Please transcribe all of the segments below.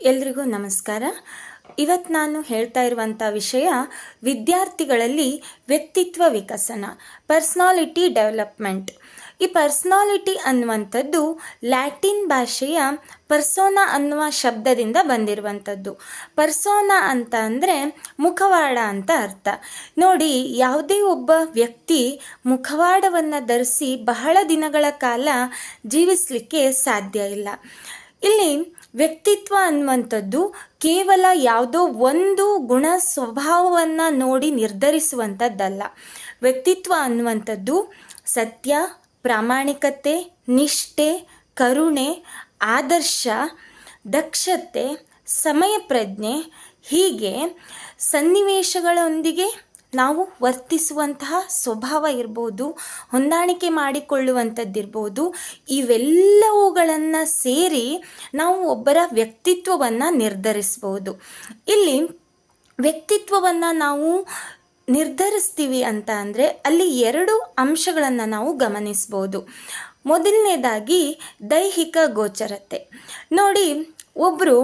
ಎಲ್ರಿಗೂ ನಮಸ್ಕಾರ. ಇವತ್ತು ನಾನು ಹೇಳ್ತಾ ಇರುವಂಥ ವಿಷಯ ವಿದ್ಯಾರ್ಥಿಗಳಲ್ಲಿ ವ್ಯಕ್ತಿತ್ವ ವಿಕಸನ ಪರ್ಸ್ನಾಲಿಟಿ ಡೆವಲಪ್ಮೆಂಟ್ ಈ ಪರ್ಸ್ನಾಲಿಟಿ ಅನ್ನುವಂಥದ್ದು ಲ್ಯಾಟಿನ್ ಭಾಷೆಯ ಪರ್ಸೋನಾ ಅನ್ನುವ ಶಬ್ದದಿಂದ ಬಂದಿರುವಂಥದ್ದು. ಪರ್ಸೋನಾ ಅಂತ ಅಂದರೆ ಮುಖವಾಡ ಅಂತ ಅರ್ಥ. ನೋಡಿ, ಯಾವುದೇ ಒಬ್ಬ ವ್ಯಕ್ತಿ ಮುಖವಾಡವನ್ನು ಧರಿಸಿ ಬಹಳ ದಿನಗಳ ಕಾಲ ಜೀವಿಸಲಿಕ್ಕೆ ಸಾಧ್ಯ ಇಲ್ಲ. ಇಲ್ಲಿ ವ್ಯಕ್ತಿತ್ವ ಅನ್ನುವಂಥದ್ದು ಕೇವಲ ಯಾವುದೋ ಒಂದು ಗುಣ ಸ್ವಭಾವವನ್ನು ನೋಡಿ ನಿರ್ಧರಿಸುವಂಥದ್ದಲ್ಲ. ವ್ಯಕ್ತಿತ್ವ ಅನ್ನುವಂಥದ್ದು ಸತ್ಯ, ಪ್ರಾಮಾಣಿಕತೆ, ನಿಷ್ಠೆ, ಕರುಣೆ, ಆದರ್ಶ, ದಕ್ಷತೆ ಸಮಯ ಪ್ರಜ್ಞೆ ಹೀಗೆ ಸನ್ನಿವೇಶಗಳೊಂದಿಗೆ ನಾವು ವರ್ತಿಸುವಂತಹ ಸ್ವಭಾವ ಇರ್ಬೋದು, ಹೊಂದಾಣಿಕೆ ಮಾಡಿಕೊಳ್ಳುವಂಥದ್ದಿರ್ಬೋದು, ಇವೆಲ್ಲವುಗಳನ್ನು ಸೇರಿ ನಾವು ಒಬ್ಬರ ವ್ಯಕ್ತಿತ್ವವನ್ನು ನಿರ್ಧರಿಸ್ಬೋದು. ಇಲ್ಲಿ ವ್ಯಕ್ತಿತ್ವವನ್ನು ನಾವು ನಿರ್ಧರಿಸ್ತೀವಿ ಅಂತ ಅಂದರೆ ಅಲ್ಲಿ ಎರಡು ಅಂಶಗಳನ್ನು ನಾವು ಗಮನಿಸ್ಬೋದು. ಮೊದಲನೇದಾಗಿ ದೈಹಿಕ ಗೋಚರತೆ. ನೋಡಿ ಒಬ್ಬರು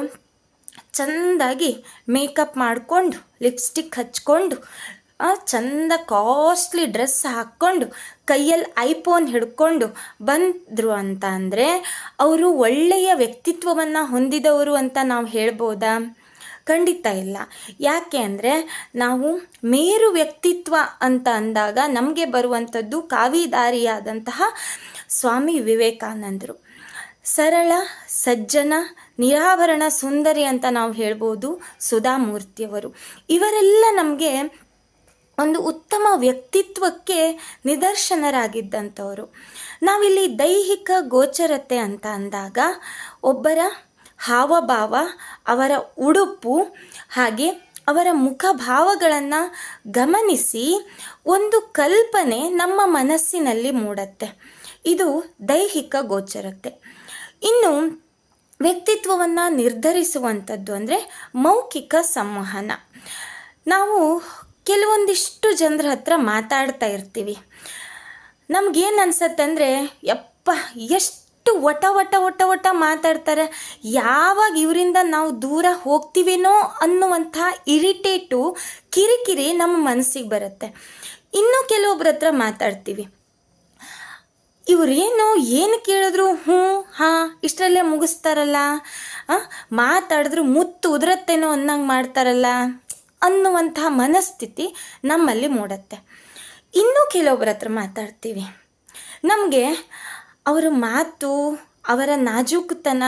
ಚೆಂದಾಗಿ ಮೇಕಪ್ ಮಾಡಿಕೊಂಡು, ಲಿಪ್ಸ್ಟಿಕ್ ಹಚ್ಕೊಂಡು ಚಂದ ಕಾಸ್ಟ್ಲಿ ಡ್ರೆಸ್ ಹಾಕ್ಕೊಂಡು ಕೈಯಲ್ಲಿ ಐಫೋನ್ ಹಿಡ್ಕೊಂಡು ಬಂದರು ಅಂತ ಅಂದರೆ ಅವರು ಒಳ್ಳೆಯ ವ್ಯಕ್ತಿತ್ವವನ್ನು ಹೊಂದಿದವರು ಅಂತ ನಾವು ಹೇಳ್ಬೋದಾ? ಖಂಡಿತ ಇಲ್ಲ. ಯಾಕೆ ಅಂದರೆ ನಾವು ಮೇರು ವ್ಯಕ್ತಿತ್ವ ಅಂತ ಅಂದಾಗ ನಮಗೆ ಬರುವಂಥದ್ದು ಕಾವಿದಾರಿಯಾದಂತಹ ಸ್ವಾಮಿ ವಿವೇಕಾನಂದರು. ಸರಳ, ಸಜ್ಜನ, ನಿರಾಭರಣ, ಸುಂದರಿ ಅಂತ ನಾವು ಹೇಳ್ಬೋದು ಸುಧಾಮೂರ್ತಿಯವರು. ಇವರೆಲ್ಲ ನಮಗೆ ಒಂದು ಉತ್ತಮ ವ್ಯಕ್ತಿತ್ವಕ್ಕೆ ನಿದರ್ಶನರಾಗಿದ್ದಂಥವರು. ನಾವಿಲ್ಲಿ ದೈಹಿಕ ಗೋಚರತೆ ಅಂತ ಅಂದಾಗ ಒಬ್ಬರ ಹಾವಭಾವ, ಅವರ ಉಡುಪು ಹಾಗೆ ಅವರ ಮುಖಭಾವಗಳನ್ನು ಗಮನಿಸಿ ಒಂದು ಕಲ್ಪನೆ ನಮ್ಮ ಮನಸ್ಸಿನಲ್ಲಿ ಮೂಡತ್ತೆ. ಇದು ದೈಹಿಕ ಗೋಚರತೆ. ಇನ್ನು ವ್ಯಕ್ತಿತ್ವವನ್ನು ನಿರ್ಧರಿಸುವಂಥದ್ದು ಅಂದರೆ ಮೌಖಿಕ ಸಂವಹನ. ನಾವು ಕೆಲವೊಂದಿಷ್ಟು ಜನರ ಹತ್ರ ಮಾತಾಡ್ತಾ ಇರ್ತೀವಿ. ನಮಗೇನು ಅನ್ಸತ್ತಂದರೆ ಯಪ್ಪ, ಎಷ್ಟು ಒಟ ಒಟ ಒಟ ಒಟ ಮಾತಾಡ್ತಾರೆ. ಯಾವಾಗ ಇವರಿಂದ ನಾವು ದೂರ ಹೋಗ್ತೀವೇನೋ ಅನ್ನುವಂಥ ಇರಿಟೇಟು ಕಿರಿಕಿರಿ ನಮ್ಮ ಮನಸ್ಸಿಗೆ ಬರುತ್ತೆ. ಇನ್ನೂ ಕೆಲವೊಬ್ಬರ ಹತ್ರ ಮಾತಾಡ್ತೀವಿ. ಇವರೇನು ಏನು ಕೇಳಿದ್ರು, ಹ್ಞೂ, ಹಾಂ, ಇಷ್ಟರಲ್ಲೇ ಮುಗಿಸ್ತಾರಲ್ಲ ಮಾತಾಡಿದ್ರು ಮುತ್ತು ಉದುರತ್ತೇನೋ ಅನ್ನಂಗೆ ಮಾಡ್ತಾರಲ್ಲ. ಅನ್ನುವಂತಹ ಮನಸ್ಥಿತಿ ನಮ್ಮಲ್ಲಿ ಮೂಡತ್ತೆ. ಇನ್ನೂ ಕೆಲವೊಬ್ಬರ ಹತ್ರ ಮಾತಾಡ್ತೀವಿ. ನಮಗೆ ಅವರ ಮಾತು, ಅವರ ನಾಜೂಕುತನ,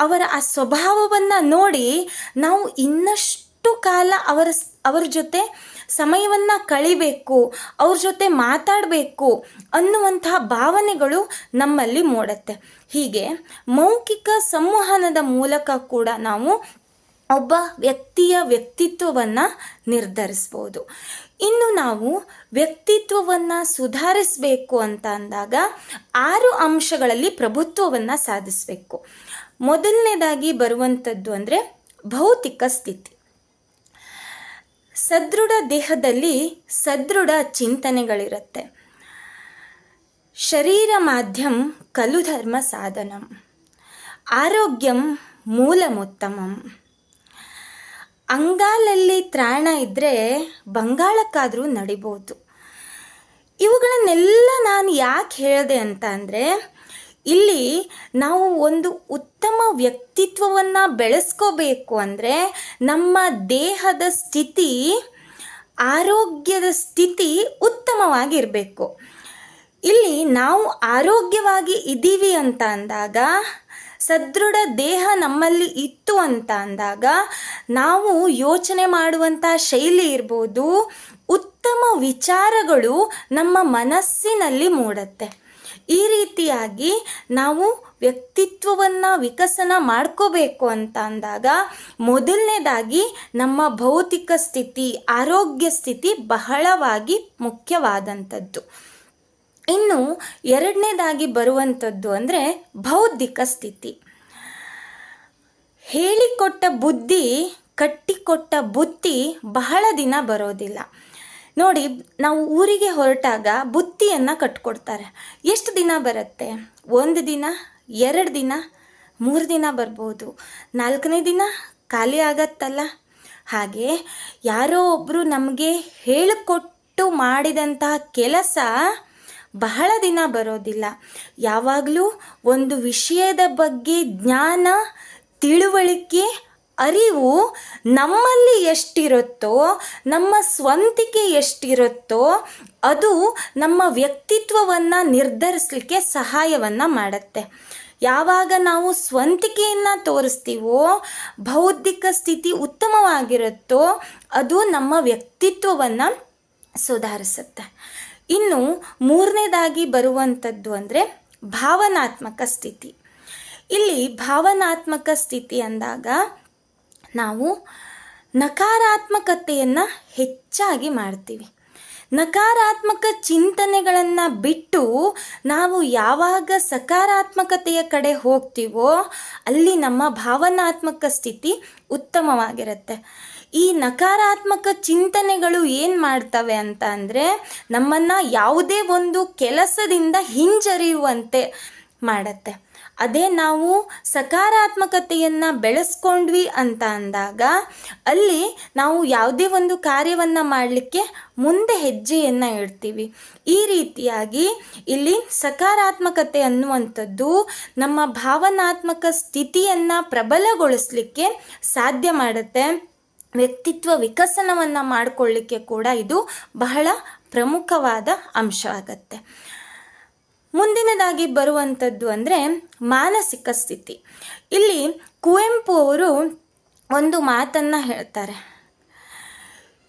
ಅವರ ಆ ಸ್ವಭಾವವನ್ನು ನೋಡಿ ನಾವು ಇನ್ನಷ್ಟು ಕಾಲ ಅವರ ಅವರ ಜೊತೆ ಸಮಯವನ್ನು ಕಳಿಬೇಕು, ಅವ್ರ ಜೊತೆ ಮಾತಾಡಬೇಕು ಅನ್ನುವಂತಹ ಭಾವನೆಗಳು ನಮ್ಮಲ್ಲಿ ಮೂಡತ್ತೆ. ಹೀಗೆ ಮೌಖಿಕ ಸಂವಹನದ ಮೂಲಕ ಕೂಡ ನಾವು ಒಬ್ಬ ವ್ಯಕ್ತಿಯ ವ್ಯಕ್ತಿತ್ವವನ್ನು ನಿರ್ಧರಿಸ್ಬೋದು. ಇನ್ನು ನಾವು ವ್ಯಕ್ತಿತ್ವವನ್ನು ಸುಧಾರಿಸಬೇಕು ಅಂತ ಅಂದಾಗ ಆರು ಅಂಶಗಳಲ್ಲಿ ಪ್ರಭುತ್ವವನ್ನು ಸಾಧಿಸಬೇಕು. ಮೊದಲನೇದಾಗಿ ಬರುವಂಥದ್ದು ಅಂದರೆ ಭೌತಿಕ ಸ್ಥಿತಿ. ಸದೃಢ ದೇಹದಲ್ಲಿ ಸದೃಢ ಚಿಂತನೆಗಳಿರುತ್ತೆ. ಶರೀರ ಮಾಧ್ಯಮ ಕಲುಧರ್ಮ ಸಾಧನಂ. ಆರೋಗ್ಯಂ ಮೂಲಮುತ್ತಮಂ. ಅಂಗಾಲಲ್ಲಿ ತ್ರಾಣ ಇದ್ದರೆ ಬಂಗಾಳಕ್ಕಾದರೂ ನಡಿಬೋದು. ಇವುಗಳನ್ನೆಲ್ಲ ನಾನು ಯಾಕೆ ಹೇಳಿದೆ ಅಂತ ಅಂದರೆ, ಇಲ್ಲಿ ನಾವು ಒಂದು ಉತ್ತಮ ವ್ಯಕ್ತಿತ್ವವನ್ನು ಬೆಳೆಸ್ಕೋಬೇಕು ಅಂದರೆ ನಮ್ಮ ದೇಹದ ಸ್ಥಿತಿ, ಆರೋಗ್ಯದ ಸ್ಥಿತಿ ಉತ್ತಮವಾಗಿರಬೇಕು. ಇಲ್ಲಿ ನಾವು ಆರೋಗ್ಯವಾಗಿ ಇದ್ದೀವಿ ಅಂತ ಅಂದಾಗ ಸದೃಢ ದೇಹ ನಮ್ಮಲ್ಲಿ ಇತ್ತು ಅಂತ ಅಂದಾಗ ನಾವು ಯೋಚನೆ ಮಾಡುವಂಥ ಶೈಲಿ ಇರ್ಬೋದು, ಉತ್ತಮ ವಿಚಾರಗಳು ನಮ್ಮ ಮನಸ್ಸಿನಲ್ಲಿ ಮೂಡತ್ತೆ. ಈ ರೀತಿಯಾಗಿ ನಾವು ವ್ಯಕ್ತಿತ್ವವನ್ನು ವಿಕಸನ ಮಾಡ್ಕೋಬೇಕು ಅಂತ ಅಂದಾಗ ಮೊದಲನೇದಾಗಿ ನಮ್ಮ ಭೌತಿಕ ಸ್ಥಿತಿ, ಆರೋಗ್ಯ ಸ್ಥಿತಿ ಬಹಳವಾಗಿ ಮುಖ್ಯವಾದಂಥದ್ದು. ಇನ್ನು ಎರಡನೇದಾಗಿ ಬರುವಂಥದ್ದು ಅಂದರೆ ಬೌದ್ಧಿಕ ಸ್ಥಿತಿ. ಹೇಳಿಕೊಟ್ಟ ಬುದ್ಧಿ, ಕಟ್ಟಿಕೊಟ್ಟ ಬುತ್ತಿ ಬಹಳ ದಿನ ಬರೋದಿಲ್ಲ. ನೋಡಿ, ನಾವು ಊರಿಗೆ ಹೊರಟಾಗ ಬುತ್ತಿಯನ್ನು ಕಟ್ಕೊಡ್ತಾರೆ. ಎಷ್ಟು ದಿನ ಬರುತ್ತೆ? ಒಂದು ದಿನ, ಎರಡು ದಿನ, ಮೂರು ದಿನ ಬರ್ಬೋದು. ನಾಲ್ಕನೇ ದಿನ ಖಾಲಿ ಆಗತ್ತಲ್ಲ? ಹಾಗೆ ಯಾರೋ ಒಬ್ಬರು ನಮಗೆ ಹೇಳಿಕೊಟ್ಟು ಮಾಡಿದಂತಹ ಕೆಲಸ ಬಹಳ ದಿನ ಬರೋದಿಲ್ಲ. ಯಾವಾಗಲೂ ಒಂದು ವಿಷಯದ ಬಗ್ಗೆ ಜ್ಞಾನ, ತಿಳುವಳಿಕೆ, ಅರಿವು ನಮ್ಮಲ್ಲಿ ಎಷ್ಟಿರುತ್ತೋ, ನಮ್ಮ ಸ್ವಂತಿಕೆ ಎಷ್ಟಿರುತ್ತೋ, ಅದು ನಮ್ಮ ವ್ಯಕ್ತಿತ್ವವನ್ನು ನಿರ್ಧರಿಸಲಿಕ್ಕೆ ಸಹಾಯವನ್ನು ಮಾಡುತ್ತೆ. ಯಾವಾಗ ನಾವು ಸ್ವಂತಿಕೆಯನ್ನು ತೋರಿಸ್ತೀವೋ, ಬೌದ್ಧಿಕ ಸ್ಥಿತಿ ಉತ್ತಮವಾಗಿರುತ್ತೋ, ಅದು ನಮ್ಮ ವ್ಯಕ್ತಿತ್ವವನ್ನು ಸುಧಾರಿಸುತ್ತೆ. ಇನ್ನು ಮೂರನೇದಾಗಿ ಬರುವಂಥದ್ದು ಅಂದರೆ ಭಾವನಾತ್ಮಕ ಸ್ಥಿತಿ. ಇಲ್ಲಿ ಭಾವನಾತ್ಮಕ ಸ್ಥಿತಿ ಅಂದಾಗ ನಾವು ನಕಾರಾತ್ಮಕತೆಯನ್ನು ಹೆಚ್ಚಾಗಿ ಮಾಡ್ತೀವಿ. ನಕಾರಾತ್ಮಕ ಚಿಂತನೆಗಳನ್ನು ಬಿಟ್ಟು ನಾವು ಯಾವಾಗ ಸಕಾರಾತ್ಮಕತೆಯ ಕಡೆ ಹೋಗ್ತೀವೋ ಅಲ್ಲಿ ನಮ್ಮ ಭಾವನಾತ್ಮಕ ಸ್ಥಿತಿ ಉತ್ತಮವಾಗಿರುತ್ತೆ. ಈ ನಕಾರಾತ್ಮಕ ಚಿಂತನೆಗಳು ಏನು ಮಾಡ್ತವೆ ಅಂತ ಅಂದರೆ ನಮ್ಮನ್ನು ಯಾವುದೇ ಒಂದು ಕೆಲಸದಿಂದ ಹಿಂಜರಿಯುವಂತೆ ಮಾಡುತ್ತೆ. ಅದೇ ನಾವು ಸಕಾರಾತ್ಮಕತೆಯನ್ನು ಬೆಳೆಸ್ಕೊಂಡ್ವಿ ಅಂತ ಅಂದಾಗ ಅಲ್ಲಿ ನಾವು ಯಾವುದೇ ಒಂದು ಕಾರ್ಯವನ್ನು ಮಾಡಲಿಕ್ಕೆ ಮುಂದೆ ಹೆಜ್ಜೆಯನ್ನು ಇಡ್ತೀವಿ. ಈ ರೀತಿಯಾಗಿ ಇಲ್ಲಿ ಸಕಾರಾತ್ಮಕತೆ ಅನ್ನುವಂಥದ್ದು ನಮ್ಮ ಭಾವನಾತ್ಮಕ ಸ್ಥಿತಿಯನ್ನು ಪ್ರಬಲಗೊಳಿಸಲಿಕ್ಕೆ ಸಾಧ್ಯ ಮಾಡುತ್ತೆ. ವ್ಯಕ್ತಿತ್ವ ವಿಕಸನವನ್ನು ಮಾಡಿಕೊಳ್ಳಿಕ್ಕೆ ಕೂಡ ಇದು ಬಹಳ ಪ್ರಮುಖವಾದ ಅಂಶ ಆಗತ್ತೆ. ಮುಂದಿನದಾಗಿ ಬರುವಂಥದ್ದು ಅಂದರೆ ಮಾನಸಿಕ ಸ್ಥಿತಿ. ಇಲ್ಲಿ ಕುವೆಂಪು ಅವರು ಒಂದು ಮಾತನ್ನು ಹೇಳ್ತಾರೆ.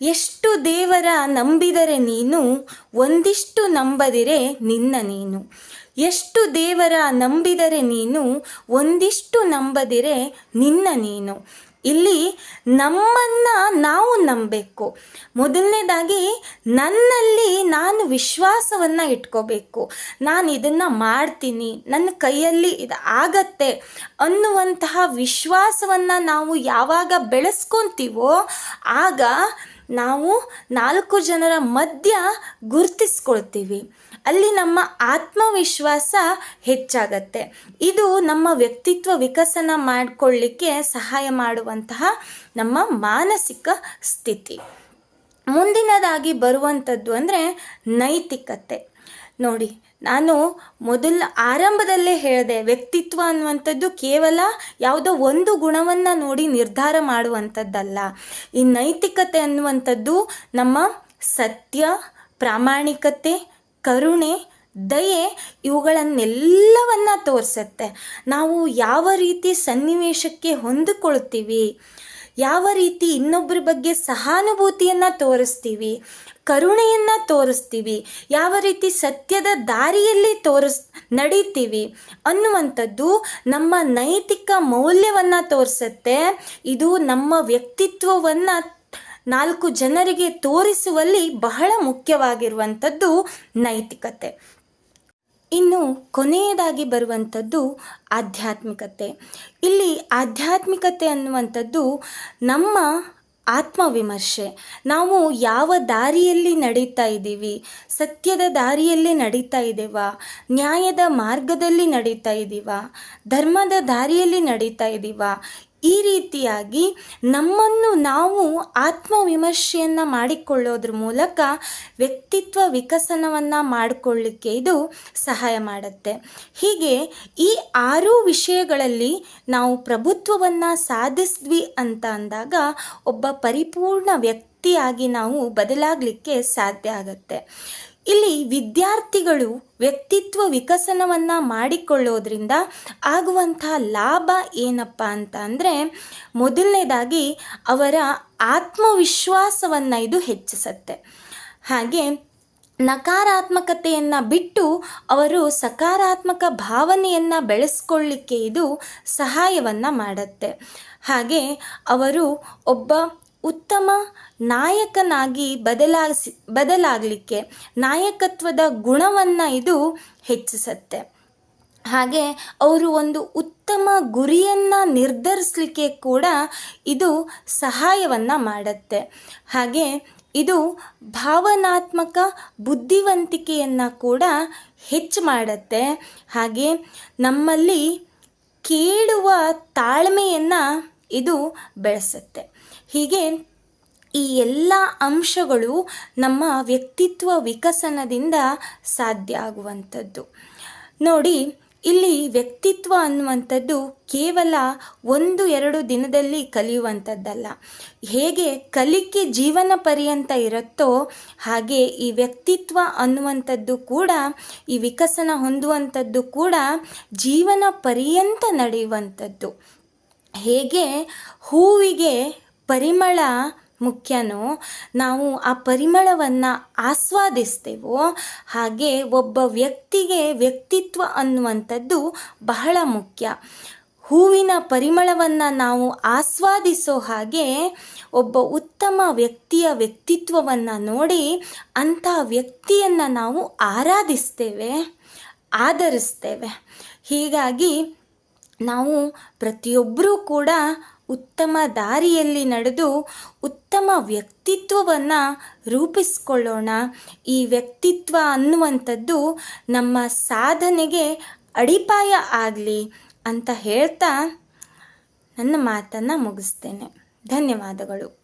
ಎಷ್ಟು ದೇವರ ನಂಬಿದರೆ ನೀನು, ಒಂದಿಷ್ಟು ನಂಬದಿರೆ ನಿನ್ನ ನೀನು. ಎಷ್ಟು ದೇವರ ನಂಬಿದರೆ ನೀನು, ಒಂದಿಷ್ಟು ನಂಬದಿರೆ ನಿನ್ನ ನೀನು. ಇಲ್ಲಿ ನಮ್ಮನ್ನು ನಾವು ನಂಬಬೇಕು. ಮೊದಲನೇದಾಗಿ ನನ್ನಲ್ಲಿ ನಾನು ವಿಶ್ವಾಸವನ್ನು ಇಟ್ಕೋಬೇಕು. ನಾನು ಇದನ್ನು ಮಾಡ್ತೀನಿ, ನನ್ನ ಕೈಯಲ್ಲಿ ಇದು ಆಗತ್ತೆ ಅನ್ನುವಂತಹ ವಿಶ್ವಾಸವನ್ನು ನಾವು ಯಾವಾಗ ಬೆಳೆಸ್ಕೊತೀವೋ, ಆಗ ನಾವು ನಾಲ್ಕು ಜನರ ಮಧ್ಯ ಗುರುತಿಸ್ಕೊಳ್ತೀವಿ. ಅಲ್ಲಿ ನಮ್ಮ ಆತ್ಮವಿಶ್ವಾಸ ಹೆಚ್ಚಾಗತ್ತೆ. ಇದು ನಮ್ಮ ವ್ಯಕ್ತಿತ್ವ ವಿಕಸನ ಮಾಡಿಕೊಳ್ಳಿಕ್ಕೆ ಸಹಾಯ ಮಾಡುವಂತಹ ನಮ್ಮ ಮಾನಸಿಕ ಸ್ಥಿತಿ. ಮುಂದಿನದಾಗಿ ಬರುವಂಥದ್ದು ಅಂದರೆ ನೈತಿಕತೆ. ನೋಡಿ ನಾನು ಮೊದಲ ಆರಂಭದಲ್ಲೇ ಹೇಳಿದೆ, ವ್ಯಕ್ತಿತ್ವ ಅನ್ನುವಂಥದ್ದು ಕೇವಲ ಯಾವುದೋ ಒಂದು ಗುಣವನ್ನು ನೋಡಿ ನಿರ್ಧಾರ ಮಾಡುವಂಥದ್ದಲ್ಲ. ಈ ನೈತಿಕತೆ ಅನ್ನುವಂಥದ್ದು ನಮ್ಮ ಸತ್ಯ, ಪ್ರಾಮಾಣಿಕತೆ, ಕರುಣೆ, ದಯೆ ಇವುಗಳನ್ನೆಲ್ಲವನ್ನ ತೋರಿಸುತ್ತೆ. ನಾವು ಯಾವ ರೀತಿ ಸನ್ನಿವೇಶಕ್ಕೆ ಹೊಂದಿಕೊಳ್ತೀವಿ? ಯಾವ ರೀತಿ ಇನ್ನೊಬ್ಬರ ಬಗ್ಗೆ ಸಹಾನುಭೂತಿಯನ್ನು ತೋರಿಸ್ತೀವಿ, ಕರುಣೆಯನ್ನು ತೋರಿಸ್ತೀವಿ, ಯಾವ ರೀತಿ ಸತ್ಯದ ದಾರಿಯಲ್ಲಿ ತೋರಿಸ್, ನಡೀತೀವಿ ಅನ್ನುವಂಥದ್ದು ನಮ್ಮ ನೈತಿಕ ಮೌಲ್ಯವನ್ನು ತೋರಿಸುತ್ತೆ. ಇದು ನಮ್ಮ ವ್ಯಕ್ತಿತ್ವವನ್ನು ನಾಲ್ಕು ಜನರಿಗೆ ತೋರಿಸುವಲ್ಲಿ ಬಹಳ ಮುಖ್ಯವಾಗಿರುವಂಥದ್ದು ನೈತಿಕತೆ. ಇನ್ನು ಕೊನೆಯದಾಗಿ ಬರುವಂಥದ್ದು ಆಧ್ಯಾತ್ಮಿಕತೆ. ಇಲ್ಲಿ ಆಧ್ಯಾತ್ಮಿಕತೆ ಅನ್ನುವಂಥದ್ದು ನಮ್ಮ ಆತ್ಮವಿಮರ್ಶೆ. ನಾವು ಯಾವ ದಾರಿಯಲ್ಲಿ ನಡೀತಾ ಇದ್ದೀವಿ, ಸತ್ಯದ ದಾರಿಯಲ್ಲಿ ನಡೀತಾ ಇದ್ದೀವಾ, ನ್ಯಾಯದ ಮಾರ್ಗದಲ್ಲಿ ನಡೀತಾ ಇದ್ದೀವಾ, ಧರ್ಮದ ದಾರಿಯಲ್ಲಿ ನಡೀತಾ ಇದ್ದೀವಾ ಈ ರೀತಿಯಾಗಿ ನಮ್ಮನ್ನು ನಾವು ಆತ್ಮವಿಮರ್ಶೆಯನ್ನು ಮಾಡಿಕೊಳ್ಳೋದ್ರ ಮೂಲಕ ವ್ಯಕ್ತಿತ್ವ ವಿಕಸನವನ್ನು ಮಾಡಿಕೊಳ್ಳಿಕ್ಕೆ ಇದು ಸಹಾಯ ಮಾಡುತ್ತೆ. ಹೀಗೆ ಈ ಆರು ವಿಷಯಗಳಲ್ಲಿ ನಾವು ಪ್ರಭುತ್ವವನ್ನು ಸಾಧಿಸಿದ್ವಿ ಅಂತ ಅಂದಾಗ ಒಬ್ಬ ಪರಿಪೂರ್ಣ ವ್ಯಕ್ತಿಯಾಗಿ ನಾವು ಬದಲಾಗಲಿಕ್ಕೆ ಸಾಧ್ಯ ಆಗುತ್ತೆ. ಇಲ್ಲಿ ವಿದ್ಯಾರ್ಥಿಗಳು ವ್ಯಕ್ತಿತ್ವ ವಿಕಸನವನ್ನು ಮಾಡಿಕೊಳ್ಳೋದ್ರಿಂದ ಆಗುವಂಥ ಲಾಭ ಏನಪ್ಪ ಅಂತ ಅಂದರೆ ಮೊದಲನೇದಾಗಿ ಅವರ ಆತ್ಮವಿಶ್ವಾಸವನ್ನು ಇದು ಹೆಚ್ಚಿಸುತ್ತೆ. ಹಾಗೆ ನಕಾರಾತ್ಮಕತೆಯನ್ನು ಬಿಟ್ಟು ಅವರು ಸಕಾರಾತ್ಮಕ ಭಾವನೆಯನ್ನು ಬೆಳೆಸ್ಕೊಳ್ಳಿಕ್ಕೆ ಇದು ಸಹಾಯವನ್ನು ಮಾಡುತ್ತೆ. ಹಾಗೆ ಅವರು ಒಬ್ಬ ಉತ್ತಮ ನಾಯಕನಾಗಿ ಬದಲಾಗಿಸಿ, ಬದಲಾಗಲಿಕ್ಕೆ ನಾಯಕತ್ವದ ಗುಣವನ್ನು ಇದು ಹೆಚ್ಚಿಸುತ್ತೆ. ಹಾಗೆ ಅವರು ಒಂದು ಉತ್ತಮ ಗುರಿಯನ್ನು ನಿರ್ಧರಿಸಲಿಕ್ಕೆ ಕೂಡ ಇದು ಸಹಾಯವನ್ನು ಮಾಡುತ್ತೆ. ಹಾಗೆ ಇದು ಭಾವನಾತ್ಮಕ ಬುದ್ಧಿವಂತಿಕೆಯನ್ನು ಕೂಡ ಹೆಚ್ಚು ಮಾಡುತ್ತೆ. ಹಾಗೆ ನಮ್ಮಲ್ಲಿ ಕೇಳುವ ತಾಳ್ಮೆಯನ್ನು ಇದು ಬೆಳೆಸುತ್ತೆ. ಹೀಗೆ ಈ ಎಲ್ಲ ಅಂಶಗಳು ನಮ್ಮ ವ್ಯಕ್ತಿತ್ವ ವಿಕಸನದಿಂದ ಸಾಧ್ಯ ಆಗುವಂಥದ್ದು. ನೋಡಿ, ಇಲ್ಲಿ ವ್ಯಕ್ತಿತ್ವ ಅನ್ನುವಂಥದ್ದು ಕೇವಲ ಒಂದು ಎರಡು ದಿನದಲ್ಲಿ ಕಲಿಯುವಂಥದ್ದಲ್ಲ. ಹೇಗೆ ಕಲಿಕೆ ಜೀವನ ಪರ್ಯಂತ ಇರುತ್ತೋ ಹಾಗೆ ಈ ವ್ಯಕ್ತಿತ್ವ ಅನ್ನುವಂಥದ್ದು ಕೂಡ, ಈ ವಿಕಸನ ಹೊಂದುವಂಥದ್ದು ಕೂಡ ಜೀವನ ಪರ್ಯಂತ ನಡೆಯುವಂಥದ್ದು. ಹೇಗೆ ಹೂವಿಗೆ ಪರಿಮಳ ಮುಖ್ಯನೋ, ನಾವು ಆ ಪರಿಮಳವನ್ನು ಆಸ್ವಾದಿಸ್ತೇವೋ, ಹಾಗೆ ಒಬ್ಬ ವ್ಯಕ್ತಿಗೆ ವ್ಯಕ್ತಿತ್ವ ಅನ್ನುವಂಥದ್ದು ಬಹಳ ಮುಖ್ಯ. ಹೂವಿನ ಪರಿಮಳವನ್ನು ನಾವು ಆಸ್ವಾದಿಸೋ ಹಾಗೆ ಒಬ್ಬ ಉತ್ತಮ ವ್ಯಕ್ತಿಯ ವ್ಯಕ್ತಿತ್ವವನ್ನು ನೋಡಿ ಅಂಥ ವ್ಯಕ್ತಿಯನ್ನು ನಾವು ಆರಾಧಿಸ್ತೇವೆ, ಆಧರಿಸ್ತೇವೆ. ಹೀಗಾಗಿ ನಾವು ಪ್ರತಿಯೊಬ್ಬರೂ ಕೂಡ ಉತ್ತಮ ದಾರಿಯಲ್ಲಿ ನಡೆದು ಉತ್ತಮ ವ್ಯಕ್ತಿತ್ವವನ್ನು ರೂಪಿಸ್ಕೊಳ್ಳೋಣ. ಈ ವ್ಯಕ್ತಿತ್ವ ಅನ್ನುವಂಥದ್ದು ನಮ್ಮ ಸಾಧನೆಗೆ ಅಡಿಪಾಯ ಆಗಲಿ ಅಂತ ಹೇಳ್ತಾ ನನ್ನ ಮಾತನ್ನು ಮುಗಿಸ್ತೇನೆ. ಧನ್ಯವಾದಗಳು.